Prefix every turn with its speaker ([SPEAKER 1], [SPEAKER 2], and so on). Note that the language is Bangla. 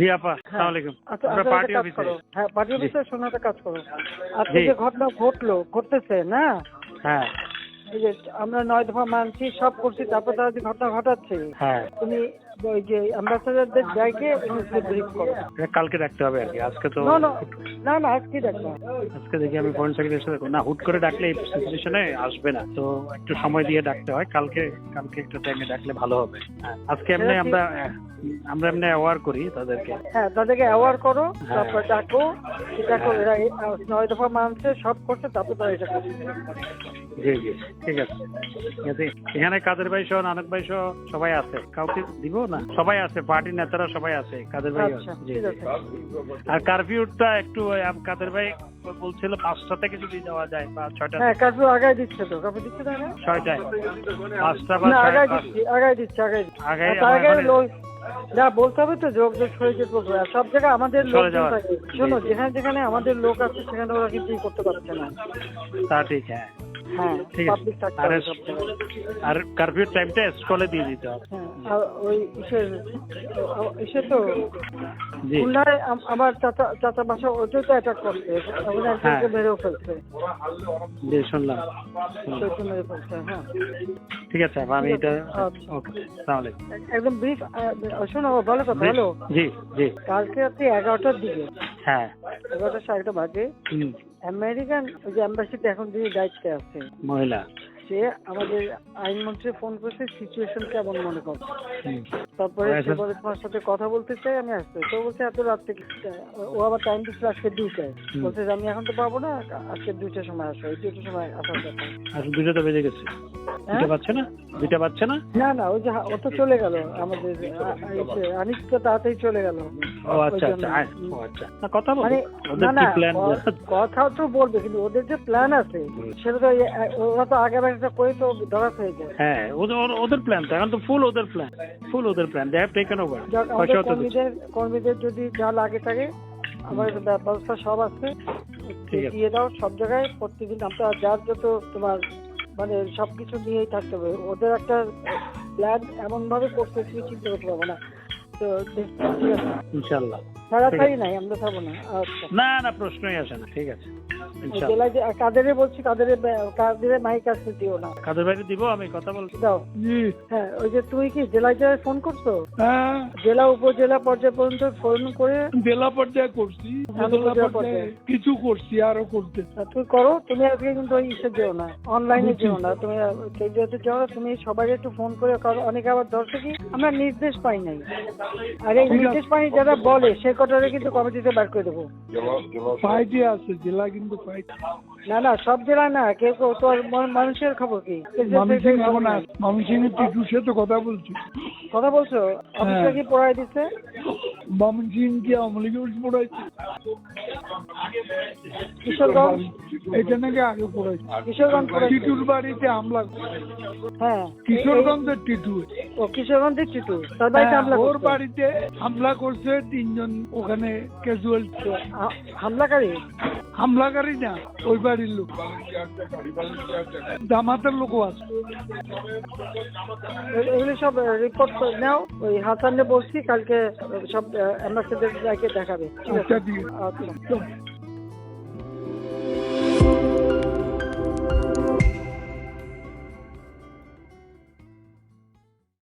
[SPEAKER 1] জি আপা আলাইকুম
[SPEAKER 2] আচ্ছা
[SPEAKER 1] আমরা পার্টি অফিসে
[SPEAKER 2] হ্যাঁ পার্টি। অফিসে শোনো একটা কাজ করো। আজকে। যে ঘটনা ঘটলো ঘটতেছে না?
[SPEAKER 1] হ্যাঁ।
[SPEAKER 2] এই যে আমরা নয় দফা মানছি সব করছি তারপর তারা যে ঘটনা ঘটাচ্ছে
[SPEAKER 1] হ্যাঁ।
[SPEAKER 2] তুমি ওই যে অ্যাম্বাসাডারদের ব্রিফ করো।
[SPEAKER 1] কালকে রাখতে হবে আর কি আজকে তো
[SPEAKER 2] না না আজকে
[SPEAKER 1] আজকে দেখি আমি ফরেন সেক্রেটারির সাথে না হুট করে ডাকলে এই সিচুয়েশনে আসবে না। তো একটু সময় দিয়ে ডাকতে হয়। কালকে কালকে একটা টাইমে ডাকলে ভালো হবে। হ্যাঁ, আজকে এমনি আমরা আমরা এমনি অ্যাওয়ার করি তাদেরকে।
[SPEAKER 2] হ্যাঁ তাদেরকে অ্যাওয়ার করো
[SPEAKER 1] হ্যাঁ।
[SPEAKER 2] তারপর ডাকো। এটা করো এরা নয় দফা মানছে সব করছে তারপর তারা এটা করছে।
[SPEAKER 1] জি জি ঠিক আছে। ঠিক আছে এখানে কাদের ভাই সহ নানক ভাই সহ সবাই আছে। কাউকে দিব না? সবাই আছে পার্টির নেতারা সবাই আছে কাদের ভাই
[SPEAKER 2] আচ্ছা
[SPEAKER 1] আর কারফিউটা একটু কাদের ভাই বলছিল পাঁচটা থেকে যদি যাওয়া যায় বা ছয়টা
[SPEAKER 2] হ্যাঁ কাজু আগায় দিচ্ছে তো কাপড় দিচ্ছে না না?
[SPEAKER 1] ছয়টায়। পাঁচটা বা
[SPEAKER 2] না আগায় দিচ্ছি আগায় দিচ্ছে আগায়
[SPEAKER 1] আগায়
[SPEAKER 2] তার লোক যা বলতে হবে তো যোগ যোগ করব আর সব জায়গায় আমাদের লোক থাকে। শোনো যেখানে যেখানে আমাদের লোক আছে সেখানে ওরা কিন্তু করতে পারছে না।
[SPEAKER 1] তা ঠিক হ্যাঁ।
[SPEAKER 2] হ্যাঁ
[SPEAKER 1] ঠিক আছে। আরে আর কারফিউ টাইমটা স্কুলে দিয়ে দিতে হবে।
[SPEAKER 2] হ্যাঁ ওই ইসের ইসে তো খুলনায় আমার চাচা চাচা বাসা ওইটাই তো অ্যাটাক করছে। ওখানে একজনকে
[SPEAKER 1] হ্যাঁ।
[SPEAKER 2] মেরেও ফেলছে।
[SPEAKER 1] জি শুনলাম। শুনলাম।
[SPEAKER 2] মেরে ফেলছে হ্যাঁ।
[SPEAKER 1] ঠিক আছে আমি এটা
[SPEAKER 2] আচ্ছা।
[SPEAKER 1] ওকে সালাম আলাইকুম।
[SPEAKER 2] একদম ব্রিফ শোনো ভালো কথা
[SPEAKER 1] জি,
[SPEAKER 2] হ্যালো?
[SPEAKER 1] জি জি।
[SPEAKER 2] কালকে রাত্রি এগারোটার দিকে।
[SPEAKER 1] হ্যাঁ।
[SPEAKER 2] এগারোটা সাড়ে বাজে।
[SPEAKER 1] হুম।
[SPEAKER 2] আমেরিকান ওই যে অ্যাম্বাসিতে এখন যিনি দায়িত্বে আছে।
[SPEAKER 1] মহিলা।
[SPEAKER 2] সে আমাদের আইনমন্ত্রী ফোন করছে সিচুয়েশন কেমন মনে করছে তারপরে
[SPEAKER 1] আচ্ছা।
[SPEAKER 2] সে বলে তোমার সাথে কথা বলতে চাই আমি আসতে তো বলছে এত রাত থেকে ও আবার টাইম দিচ্ছে আজকে দুইটায়। বলছে আমি এখন তো পাবো না আজকে দুইটার সময় আসো। এই দুইটার সময় আসার কথা।
[SPEAKER 1] আর দুটো তো বেজে গেছে।
[SPEAKER 2] হ্যাঁ?
[SPEAKER 1] দুটো পাচ্ছে না? দুইটা পাচ্ছে না?
[SPEAKER 2] না না ওই যে ও তো চলে গেল আমাদের আনিস তো তাড়াতাড়ি চলে গেল।
[SPEAKER 1] ও আচ্ছা আচ্ছা আচ্ছা না কথা বলো।
[SPEAKER 2] মানে না না কথা তো বলবে কিন্তু ওদের যে প্ল্যান আছে সেটা তো ওরা তো আগে একটা করে তো ধরা হয়ে যায়।
[SPEAKER 1] হ্যাঁ ওদের প্ল্যান তো। এখন তো ফুল ওদের প্ল্যান ফুল ওদের plan they have taken over
[SPEAKER 2] আমাদের। কর্মীদের কর্মীদের যদি যা লাগে থাকে ব্য- ব্যবস্থা সব আছে। দিয়ে দাও সব জায়গায়। প্রতিদিন আমরা যার যত তোমার মানে সবকিছু নিয়েই থাকতে হবে। ওদের একটা প্ল্যান এমন ভাবে করতে তুমি চিন্তা করতে পারব না। তো
[SPEAKER 1] ইনশাল্লাহ।
[SPEAKER 2] তাড়াতাড়ি নাই আমরা থাকব না। আচ্ছা।
[SPEAKER 1] না না প্রশ্নই আসে না। ঠিক আছে।
[SPEAKER 2] কাদেরে বলছি কাদের কাদের মাইক আসতে দিও না।
[SPEAKER 1] কাদের ভাইকে দিব? আমি কথা বলছি।
[SPEAKER 2] দাও। হ্যাঁ ওই যে তুমি কি জেলায় জেলায় ফোন করছ?
[SPEAKER 3] হ্যাঁ।
[SPEAKER 2] জেলা উপজেলা পর্যায় পর্যন্ত ফোন করে
[SPEAKER 3] জেলা পর্যায়ে করছি উপজেলা পর্যায়ে।
[SPEAKER 2] পর্যায়ে।
[SPEAKER 3] কিছু করছি আরও করতে।
[SPEAKER 2] তুমি করো তুমি আজকে কিন্তু ওই ইসে যেও না অনলাইনে যেও না। তুমি যেহেতু যেও না তুমি সবাই একটু ফোন করে করো অনেকে আবার ধরছে কি আমরা নির্দেশ পাই নাই। আর এই নির্দেশ পাই যারা বলে সে কটারে কিন্তু কমিটিতে বার করে দেবো।
[SPEAKER 3] আছে জেলা কিন্তু
[SPEAKER 2] না না সব জেলায় না কেউ কেউ তোর মানুষের খবর কি?
[SPEAKER 3] এর টিটু সে তো কথা বলছি।
[SPEAKER 2] কথা বলছো? অফিসে
[SPEAKER 3] হ্যাঁ।
[SPEAKER 2] কি পড়াই দিচ্ছে?
[SPEAKER 3] ময়মনসিং কি আওয়ামী লীগের পড়াইছে?
[SPEAKER 2] কিশোরগঞ্জ?
[SPEAKER 3] এটা নাকি আগে পড়াইছে।
[SPEAKER 2] কিশোরগঞ্জ
[SPEAKER 3] টিটুর বাড়িতে হামলা
[SPEAKER 2] হ্যাঁ।
[SPEAKER 3] কিশোরগঞ্জের টিটু।
[SPEAKER 2] ও কিশোরগঞ্জের টিটু? তার বাড়িতে
[SPEAKER 3] হ্যাঁ,
[SPEAKER 2] হামলা
[SPEAKER 3] ওর
[SPEAKER 2] করছে।
[SPEAKER 3] বাড়িতে হামলা করছে তিনজন ওখানে ক্যাজুয়াল
[SPEAKER 2] হামলাকারী?
[SPEAKER 3] হামলাকারী না ওই বাড়ির লোক। জামাতের লোকও আছে।
[SPEAKER 2] এগুলি সব রিপোর্ট নাও। ওই হাসানে বলছি কালকে সব অ্যাম্বাসেডার দেখাবে। ঠিক আছে?
[SPEAKER 3] আচ্ছা
[SPEAKER 2] আচ্ছা।